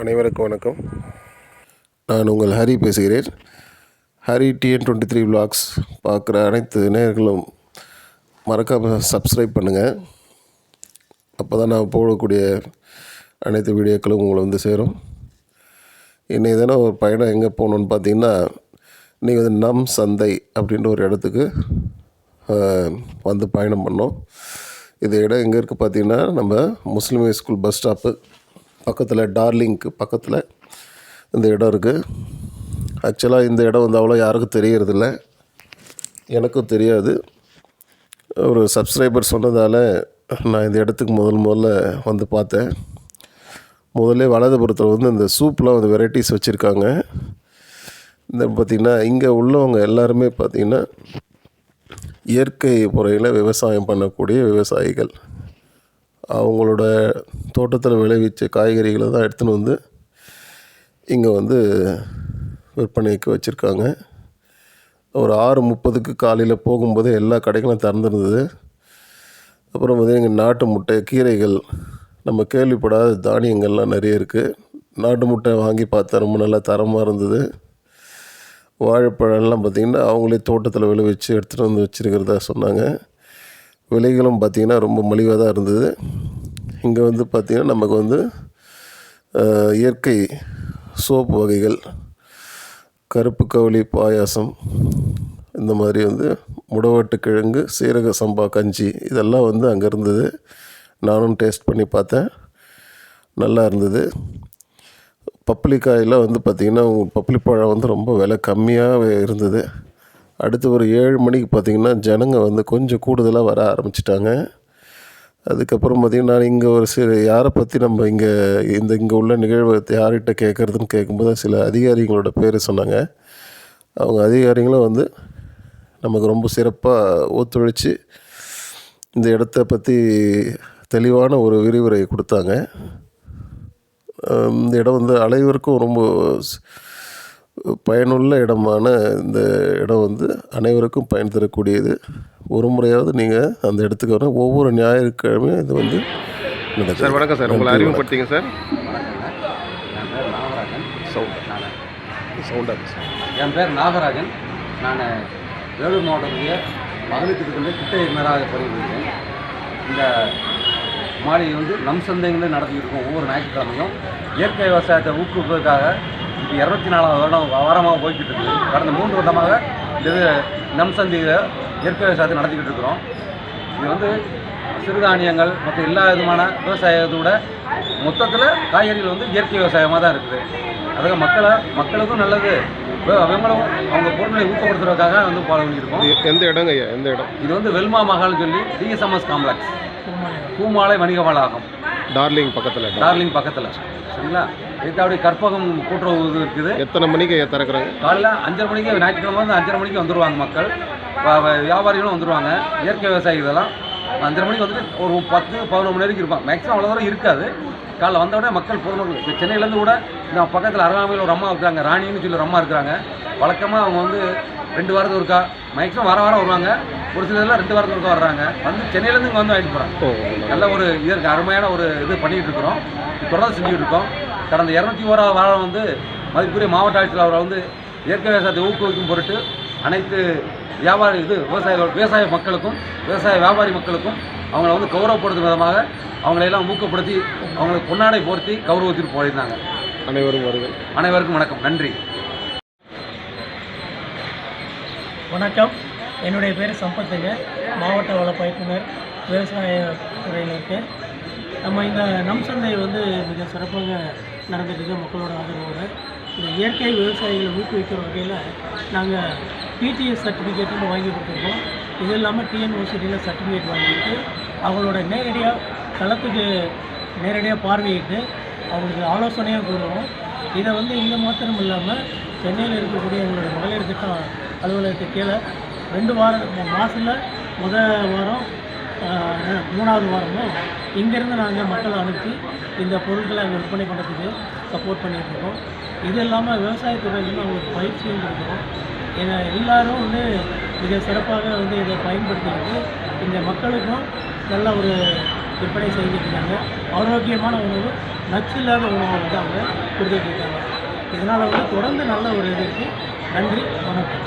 அனைவருக்கும் வணக்கம். நான் உங்கள் ஹரி பேசுகிறேன். Hari TN twenty three vlogs பார்க்குற அனைத்து நேயர்களும் மறக்காமல் சப்ஸ்கிரைப் பண்ணுங்கள் அப்போ தான் நான் போடக்கூடிய அனைத்து வீடியோக்களும் உங்களை வந்து சேரும். இன்றைக்கி தானே ஒரு பயணம் எங்கே போகணுன்னு பார்த்தீங்கன்னா இன்றைக்கி வந்து நம் சந்தை அப்படின்ற ஒரு இடத்துக்கு வந்து பயணம் பண்ணோம். இது இடம் எங்கே இருக்குது பார்த்தீங்கன்னா நம்ம Muslim high school bus stop. பக்கத்தில் டார்லிங்க்கு பக்கத்தில் இந்த இடம் இருக்குது ஆக்சுவலாக இந்த இடம் வந்து அவ்வளோ யாருக்கும் தெரியறதில்ல. எனக்கும் தெரியாது. ஒரு சப்ஸ்கிரைபர் சொன்னதால் நான் இந்த இடத்துக்கு முதல் முதல்ல வந்து பார்த்தேன். முதல்ல வலதுபுறத்தில் வந்து இந்த சூப்லாம் வந்து வெரைட்டிஸ் வச்சுருக்காங்க. இந்த பார்த்திங்கன்னா இங்கே உள்ளவங்க எல்லாருமே பார்த்திங்கன்னா இயற்கை முறையில் விவசாயம் பண்ணக்கூடிய விவசாயிகள். அவங்களோட தோட்டத்தில் விளைவிச்ச காய்கறிகளை தான் எடுத்துன்னு வந்து இங்கே வந்து விற்பனைக்கு வச்சுருக்காங்க. ஒரு ஆறு முப்பதுக்கு காலையில் போகும்போது எல்லா கடைகளும் திறந்துருந்தது. அப்புறம் வந்து இங்கே நாட்டு முட்டை கீரைகள் நம்ம கேள்விப்படாத தானியங்கள்லாம் நிறைய இருக்குது நாட்டு முட்டை வாங்கி பார்த்தா ரொம்ப நல்லா தரமாக இருந்தது. வாழைப்பழம்லாம் பார்த்திங்கன்னா அவங்களே தோட்டத்தில் விளைவிச்சு எடுத்துகிட்டு வந்து வச்சுருக்கிறதா சொன்னாங்க. விலைகளும் பார்த்திங்கன்னா ரொம்ப மலிவாக தான் இருந்தது. இங்கே வந்து பார்த்திங்கன்னா நமக்கு வந்து இயற்கை சோப்பு வகைகள் கருப்பு கவுளி பாயாசம் இந்த மாதிரி வந்து முடவாட்டு கிழங்கு சீரக சம்பா கஞ்சி இதெல்லாம் வந்து அங்கே இருந்தது. நானும் டேஸ்ட் பண்ணி பார்த்தேன். நல்லா இருந்தது. பப்ளிக்காயில் வந்து பார்த்திங்கன்னா பப்ளி பழம் வந்து ரொம்ப விலை கம்மியாக இருந்தது. அடுத்து ஒரு ஏழு மணிக்கு பார்த்திங்கன்னா ஜனங்க வந்து கொஞ்சம் கூடுதலாக வர ஆரம்பிச்சிட்டாங்க. அதுக்கப்புறம் பார்த்திங்கன்னா நான் இங்கே ஒரு சில யாரை பற்றி நம்ம இங்கே இந்த இங்கே உள்ள நிகழ்வை யார்கிட்ட கேட்குறதுன்னு கேட்கும்போது சில அதிகாரிகளோட பேர் சொன்னாங்க. அவங்க அதிகாரிகளும் வந்து நமக்கு ரொம்ப சிறப்பாக ஒத்துழைச்சி இந்த இடத்த பற்றி தெளிவான ஒரு விரிவுரை கொடுத்தாங்க. இந்த இடம் வந்து அனைவருக்கும் ரொம்ப பயனுள்ள இடமான இந்த இடம் வந்து அனைவருக்கும் பயன் தரக்கூடியது. ஒரு முறையாவது நீங்கள் அந்த இடத்துக்கு வர ஒவ்வொரு ஞாயிற்றுக்கிழமையும் இது வந்து நடக்குது. சார் வணக்கம் சார். உங்களை அறிமுகப்படுத்திங்க சார். என் பேர் நாகராஜன். சவுண்ட். நான் சவுண்டாக என் பேர் நாகராஜன். நான் வேலூர் மாவட்டத்துடைய மகளிர் திட்டத்தில் திட்ட இயக்குநராக பணிபுரிகிறேன். இந்த மாளிகை வந்து நம் சந்தைகளை நடத்திட்டு இருக்கோம் ஒவ்வொரு ஞாயிற்றுக்கிழமையும். இயற்கை விவசாயத்தை ஊக்குவிப்பதற்காக இப்போ இரநூத்தி நாலாவது வருடம் வாரமாக போய்கிட்டு இருக்குது கடந்த மூன்று வருடமாக இந்த இது நம் சந்தையில் இயற்கை விவசாயத்தை நடத்திக்கிட்டு இருக்கிறோம். இது வந்து சிறுதானியங்கள் மற்ற எல்லா விதமான விவசாயத்தோட மொத்தத்தில் காய்கறிகள் வந்து இயற்கை விவசாயமாக தான் இருக்குது. அதுக்கு மக்களை மக்களுக்கும் நல்லது. அவங்களும் அவங்க பொருட்களை ஊக்கப்படுத்துறதுக்காக வந்து ஃபாலோ பண்ணியிருக்கோம். எந்த இடங்க ஐயா? எந்த இடம்? இது வந்து வெல்மா மஹால்னு சொல்லி டிஎஸ்எம்எஸ் காம்ப்ளெக்ஸ் பூமாலை. வணிக வளாகம் டார்லிங் பக்கத்தில். டார்லிங் பக்கத்தில். சரிங்களா? எத்தாப்படி கற்பகம் கூட்டுறவு இருக்குது. எத்தனை மணிக்கு திறக்கிறாங்க? காலைல அஞ்சரை மணிக்கு ஞாயிற்றுக்கிழமை வந்து அஞ்சரை மணிக்கு வந்துடுவாங்க மக்கள். வியாபாரிகளும் வந்துடுவாங்க இயற்கை விவசாயிகள் இதெல்லாம். அஞ்சரை மணிக்கு வந்துட்டு ஒரு பத்து பதினொரு மணி வரைக்கும் இருப்பாங்க. மேக்ஸிமம் அவ்வளோ தூரம் இருக்காது. காலைல வந்த உடனே மக்கள் பொருள் இப்போ சென்னையிலேருந்து கூட இந்த பக்கத்தில் அருகாமையில் ஒரு அம்மா இருக்காங்க ராணின்னு சொல்லி ஒரு அம்மா இருக்கிறாங்க. வழக்கமாக அவங்க வந்து ரெண்டு வாரத்துக்கு ஒருக்கா மேக்ஸிமம் வாரம் வாரம் வருவாங்க. ஒரு சிலர்லாம் ரெண்டு வாரத்துக்கு ஒருக்கா வர்றாங்க. வந்து சென்னையிலேருந்து இங்கே வந்து வாங்கிட்டு போகிறாங்க நல்ல ஒரு இதற்கு அருமையான ஒரு இது பண்ணிகிட்டு இருக்கிறோம். தொடர்ந்து செஞ்சுட்டு இருக்கோம். கடந்த இரநூத்தி ஓராவது வாரம் வந்து மதிப்புரிய மாவட்ட ஆட்சியர் அவரை வந்து இயற்கை விவசாயத்தை ஊக்குவிக்கும் பொருட்டு அனைத்து வியாபாரி இது விவசாயிகள் விவசாய மக்களுக்கும் விவசாய வியாபாரி மக்களுக்கும் அவங்கள வந்து கௌரவப்படுத்தும் விதமாக அவங்களையெல்லாம் ஊக்கப்படுத்தி அவங்களுக்கு பொன்னாடை போர்த்தி கௌரவத்தில் போயிருந்தாங்க. அனைவரும் வருங்கள் அனைவருக்கும் வணக்கம். நன்றி. வணக்கம். என்னுடைய பேர் சம்பத்துங்க மாவட்ட வள பயிற்றுனர் விவசாய துறையில் இருக்கேன் நம்ம இந்த நம் சந்தை வந்து மிக சிறப்பாக நடந்துட்டு மக்களோட ஆதரவோடு. இந்த இயற்கை விவசாயிகளை ஊக்குவிக்கிற வகையில் நாங்கள் பிடிஎஸ் சர்டிஃபிகேட்டும் வாங்கி கொடுத்துருக்கோம். இது இல்லாமல் டிஎன்ஓசிடியில் சர்டிஃபிகேட் வாங்கிட்டு அவங்களோட நேரடியாக களத்துக்கு நேரடியாக பார்வையிட்டு அவங்களுக்கு ஆலோசனையாக கூறுவோம் இதை வந்து இங்கே மாத்திரம் இல்லாமல் சென்னையில் இருக்கக்கூடிய எங்களோட மகளிர் திட்டம் அலுவலகத்துக்கு கீழே ரெண்டு வாரம் மாதத்தில் முதல் வாரம் மூணாவது வாரமும் இங்கேருந்து நாங்கள் மக்களை அனுப்பி இந்த பொருட்களை அங்கே விற்பனை பண்ணுறதுக்கு சப்போர்ட் பண்ணிகிட்ருக்கோம் இருக்கோம். இது இல்லாமல் விவசாயத்துறையிலேருந்து அவங்களுக்கு பயிற்சியும் கொடுக்குறோம். ஏன்னா எல்லாரும் வந்து மிக சிறப்பாக வந்து இதை பயன்படுத்திக்கிட்டு இந்த மக்களுக்கும் நல்ல ஒரு விற்பனை செஞ்சுட்டு ஆரோக்கியமான உணவு நச்சு இல்லாத உணவை வந்து அவங்க கொடுத்துட்டு இருக்காங்க. இதனால் வந்து தொடர்ந்து நல்ல ஒரு இது இருக்குது நன்றி வணக்கம்.